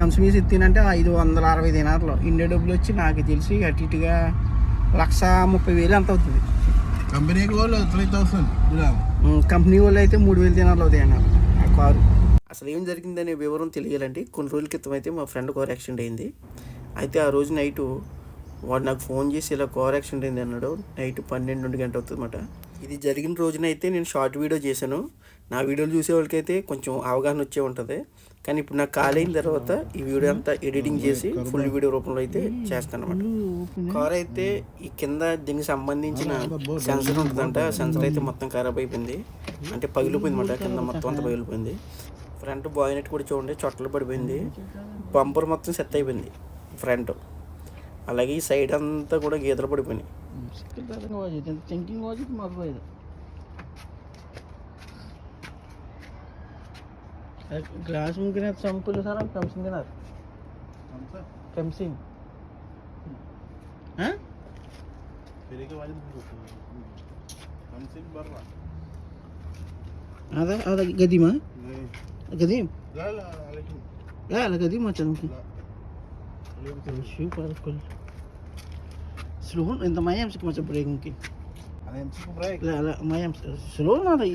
Companies ఎత్తినంటే ఐదు వందల అరవై దినార్లు. ఇండియా డబ్బులు వచ్చి నాకు తెలిసి అటు ఇటుగా లక్ష ముప్పై వేలు ఎంత అవుతుంది. కంపెనీకి వాళ్ళు త్రీ థౌసండ్ ఉమ్, కంపెనీ వాళ్ళు అయితే మూడు వేలు దినార్లు అవుతాయి అన్నారు. ఆ కారు. అసలు ఏం జరిగిందనే వివరం తెలియాలంటే కొన్ని రోజుల క్రితం అయితే మా ఫ్రెండ్ కార్ యాక్సిడెంట్ అయింది. అయితే ఆ రోజు నైటు వాడు నాకు ఫోన్ చేసి ఇలా కార్ యాక్సిడెంట్ అయింది అన్నాడు. నైట్ పన్నెండు గంట అవుతుందన్నమాట. ఇది జరిగిన రోజున అయితే నేను షార్ట్ వీడియో చేశాను. నా వీడియోలు చూసే వాళ్ళకైతే కొంచెం అవగాహన వచ్చే ఉంటుంది. కానీ ఇప్పుడు నాకు కాల్ అయిన తర్వాత ఈ వీడియో అంతా ఎడిటింగ్ చేసి ఫుల్ వీడియో రూపంలో అయితే చేస్తాను అనమాట కార్ అయితే ఈ కింద దీనికి సంబంధించిన సెన్సర్ ఉంటుందంట. సెన్సర్ అయితే మొత్తం ఖరాబ్ అయిపోయింది. అంటే పగిలిపోయింది అనమాట కింద మొత్తం అంతా పగిలిపోయింది. ఫ్రంట్ బాయినెట్ కూడా చూడండి చొట్టలు పడిపోయింది. బంపర్ మొత్తం సెట్ అయిపోయింది ఫ్రంట్. అలాగే ఈ సైడ్ అంతా కూడా గీతలు పడిపోయినాయి. सिक्कल आवाज़ येते चँकिंग आवाज़ मारतो येतं ग्लास मुंकिनात संपलं सारा कमसिंग देणार कमसिंग हाँ आता आता गदीम हा गदीम ला ला गदीम मचा शिव पार Suluhon ang tamayam sa kumasa pare kung kin. Alayam sa break. La la mayam suluhon na dai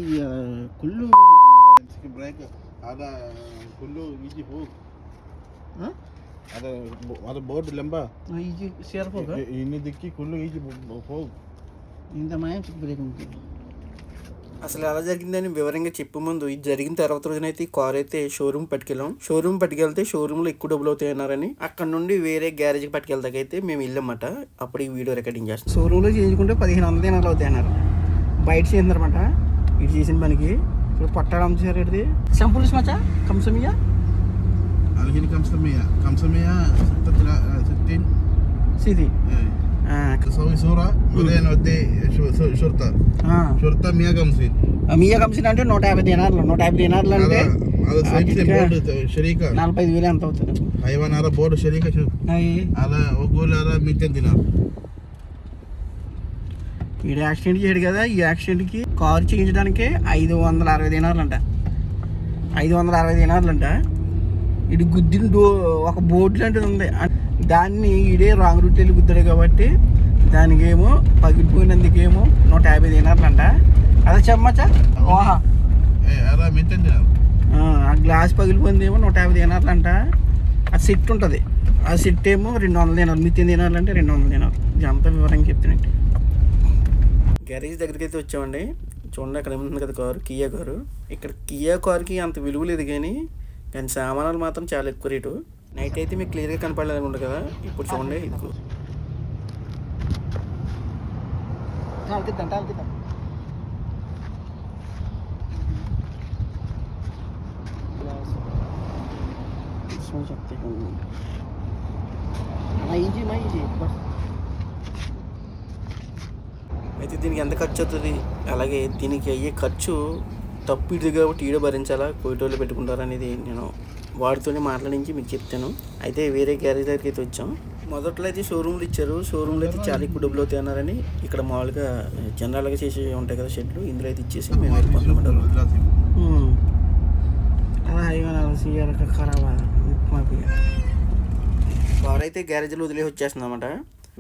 kullu. Alayam sa break. Ada kullu giji ho. Ha? Ada ada board lamba. Na giji share ho ka. Ini dikki kullu giji ho. Inda mayam sa pare kung kin. అసలు ఎలా జరిగిందని వివరంగా చెప్పే ముందు ఇది జరిగిన తర్వాత రోజునైతే కార్ అయితే షోరూమ్ పట్టుకెళ్ళాం. షోరూమ్ పట్టుకెళ్తే షోరూమ్లో ఎక్కువ డబ్బులు అవుతాయి అన్నారని. అక్కడ నుండి వేరే గ్యారేజ్ పట్టుకెళ్తాక పట్టుకెళ్తాకైతే మేము వెళ్ళామట. అప్పుడు ఈ వీడియో రికార్డింగ్ చేస్తాం. షోరూమ్లో చేయించుకుంటే పదిహేను వందల తినాలు అవుతాయి అన్నారు. బయట చేయందనమాట ఇది చేసిన పనికి. ఇప్పుడు పట్టడం అమ్మేశారు ఇది సంపులిస్ మచ్చా కంసమియా కంసమియా కంసమియా సిద్ధి షుర్త. షుర్త మియా కంసీన్ మియా కంసీన్ అంటే నూట యాభై దినార్లు నూట యాభై దినార్లు అంటే uh, నలభై ఐదు వేలు ఎంత అవుతుంది? హైవనారా బోర్డు షరీక అలా ఒగ్గులారా మిత్యం దినారు. వీడు యాక్సిడెంట్ చేయడు కదా ఈ యాక్సిడెంట్కి కారు చేయించడానికి ఐదు వందల అరవై దినార్లు అంట ఐదు వందల అరవై దినార్లు అంట ఇటు గుద్దిన ఒక బోర్డు లాంటిది ఉంది. దాన్ని ఇడే రాంగ్ రూట్ వెళ్ళి గుద్దాడు కాబట్టి దానికేమో పగిలిపోయినందుకేమో నూట యాభై తినాలంట. అదే చెప్పమచ్చా ఓహా. ఆ గ్లాస్ పగిలిపోయిందేమో నూట యాభై తినాలంట. ఆ సెట్ ఉంటుంది. ఆ సెట్ ఏమో రెండు వందలు తినాలి మిత్యం తినాలంటే రెండు వందలు తినాలి ఇదంతా వివరంగా చెప్తున్నట్టు. గ్యారేజ్ దగ్గరికి అయితే వచ్చామండి. చూడండి అక్కడ ఏముంది కదా కారు? Kia car. ఇక్కడ కియా కారుకి అంత విలువ లేదు కానీ కానీ సామానాలు మాత్రం చాలా ఎక్కువ రేటు. నైట్ అయితే మీకు క్లియర్గా కనపడలేదు కదా. ఇప్పుడు చూడండి ఇది చెప్తే మా అయితే దీనికి ఎంత ఖర్చు అవుతుంది? అలాగే దీనికి అయ్యే ఖర్చు తప్పు ఇది కాబట్టి ఈడ భరించాలా? కోయిటోళ్ళు పెట్టుకుంటారా అనేది నేను వాడితోనే మాట్లాడించి మీకు చెప్తాను. అయితే వేరే గ్యారేజ్ దగ్గరికి అయితే వచ్చాం. మొదట్లో అయితే షోరూమ్లు ఇచ్చారు. షోరూమ్లో అయితే చాలా ఎక్కువ డబ్బులు అవుతాయి అన్నారని ఇక్కడ మామూలుగా జనరల్గా చేసి ఉంటాయి కదా షెడ్లు. ఇందులో అయితే ఇచ్చేసి మేము వెళ్ళిపోతున్నాం కార్ అయితే గ్యారేజ్లో వదిలేసి వచ్చేస్తుంది అనమాట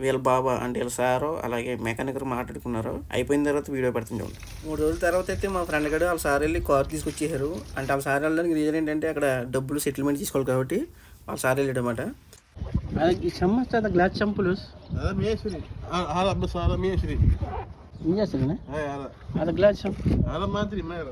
వీళ్ళ బాబా అంటే వీళ్ళ సారు అలాగే మెకానిక్ మాట్లాడుకున్నారు. అయిపోయిన తర్వాత వీడియో పెడుతుంది చూడండి. మూడు రోజుల తర్వాత అయితే మా ఫ్రెండ్ గడు వాళ్ళ సార్ వెళ్ళి కార్ తీసుకొచ్చేసారు అంటే వాళ్ళ సార్ వెళ్ళడానికి రీజన్ ఏంటంటే అక్కడ డబ్బులు సెటిల్మెంట్ తీసుకోవాలి కాబట్టి వాళ్ళ సార్ వెళ్ళాడు ಚಮಚ ಗ್ಲಾಸ್ ಚಂಪುಲು ಮೇಸ್ತ್ರಿ ಹಾಲ ಬಸ್ ಹಾಲ ಮೇಸ್ತ್ರಿ ನೀ ಅದ ಗ್ಲಾಸ್ ಚಂಪು ಹಾಲ ಮಾದ್ರಿ ಮೇರ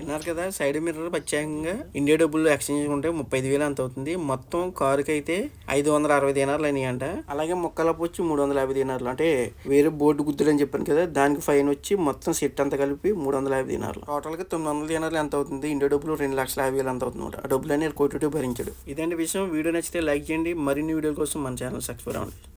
విన్నారు కదా సైడ్ మిర్రర్ ప్రత్యేకంగా ఇండియా డబ్బులు ఎక్స్చేంజ్ ఉంటే ముప్పై ఐదు వేలు అంత అవుతుంది? మొత్తం కారుకి అయితే ఐదు వందల అరవై దినార్లు అయినాయి అంట అలాగే ముక్కలపు వచ్చి మూడు వందల యాభై దినార్లు. అంటే వేరే బోర్డు గుద్దులు అని చెప్పాను కదా దానికి ఫైన్ వచ్చి మొత్తం సెట్ అంతా కలిపి మూడు వందల యాభై దినార్లు. టోటల్గా తొమ్మిది వందల దినార్లు ఎంత అవుతుంది? ఇండియా డబ్బులు రెండు లక్షల యాభై వేలు ఎంత అవుతుంది ఆ డబ్బులు అనేది కోటి భరించాడు. ఇదండి విషయం. వీడియో నచ్చితే లైక్ చేయండి. మరిన్ని వీడియోల కోసం మన ఛానల్ సబ్స్క్రైబ్ అవ్వండి.